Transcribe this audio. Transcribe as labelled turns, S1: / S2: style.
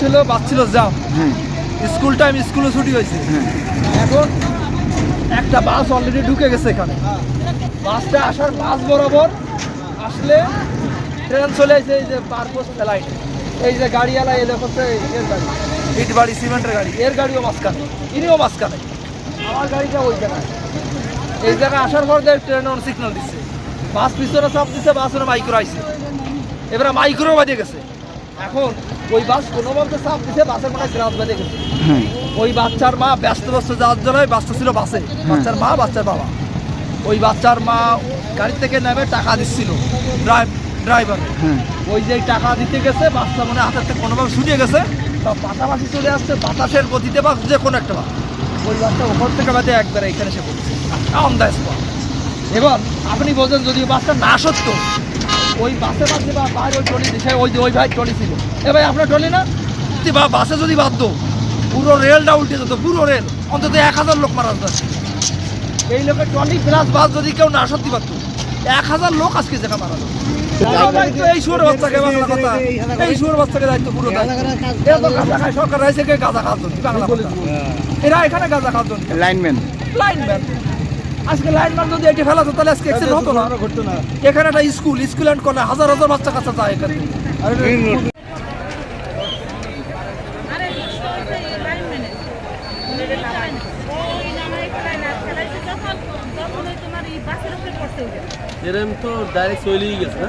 S1: ছিল বাচ্ছিল জাম।
S2: হ্যাঁ।
S1: School time স্কুলে ছুটি হয়েছে।
S2: হ্যাঁ।
S1: এখন একটা বাস অলরেডি ঢুকে গেছে এখানে। বাসটা আসার বাস বরাবর আসলে ট্রেন চলে আসে এই যে পারপোস্ট লাইন এই যে গাড়িওয়ালা এলে হচ্ছে এর গাড়ি। ইট বাড়ি সিমেন্টের গাড়ি। এর গাড়িও মাঝখানে। ইনিও মাঝখানে। আমার গাড়িটা ওই জায়গায়। এই জায়গায় আসার পর দেখ ট্রেন অন সিগন্যাল দিচ্ছে বাস পিছনে চাপ দিচ্ছে বাস ওরা মাইক্রো আইছে। এবারে মাইক্রো বাজে গেছে। এখন ওই বাস কোনো মধ্যে চাপ দিচ্ছে বাসের মনে গ্রাস বেঁধে গেছে।
S2: হ্যাঁ।
S1: ওই বাচ্চার মা ব্যস্ত ব্যস্ত যাওয়ার জন্য বাচ্চা ছিল বাসে। বাচ্চার মা বাচ্চার বাবা। ওই বাচ্চার মা গাড়ি থেকে নেমে টাকা দিচ্ছিল ড্রাইভার
S2: হ্যাঁ।
S1: ওই যে টাকা দিতে গেছে বাচ্চা মানে হাতের থেকে কোনোভাবে শুনিয়ে গেছে বা পাশাপাশি চলে আসছে বাতাসের গতিতে বা যে কোনো একটা বাস। ওই বাচ্চা ওপর থেকে বাদে একবারে এখানে এসে পড়ছে। অন দ্য স্পট এবার আপনি বলছেন যদি বাসটা না সত্য ওই বাসে বাসে বা বাইরে ওই টলি দিছে ওই যে ওই ভাই টলি ছিল। এ ভাই আপনার টলি না? যদি বা বাসে যদি বাধ্য পুরো রেলটা উল্টে যেত পুরো রেল অন্তত এক হাজার লোক মারা যেত। এই লোকের ট্রলি প্লাস বাস যদি কেউ না সত্যি পারতো এক হাজার লোক আজকে জায়গা মারা যেত। দায়িত্ব এই শুয়োর বাচ্চাকে বাংলা কথা এই শুয়োর বাচ্চাকে দায়িত্ব পুরো এরা তো গাঁজা খায় সরকার রাইছে কে গাঁজা খাওয়ার জন্য বাংলা কথা। এরা এখানে গাঁজা খাওয়ার জন্য।
S2: লাইনম্যান
S1: লাইনম্যান আজকে লাইনম্যান যদি এটি ফেলাতো তাহলে আজকে অ্যাক্সিডেন্ট হতো না।
S3: ঘটতো না।
S1: এখানে একটা স্কুল স্কুল অ্যান্ড কলেজ হাজার হাজার বাচ্চা কাচ্চা যায় এখানে।
S4: লাইন মেনে।
S3: এরম তো ডাইরেক্ট চলেই গেছে না?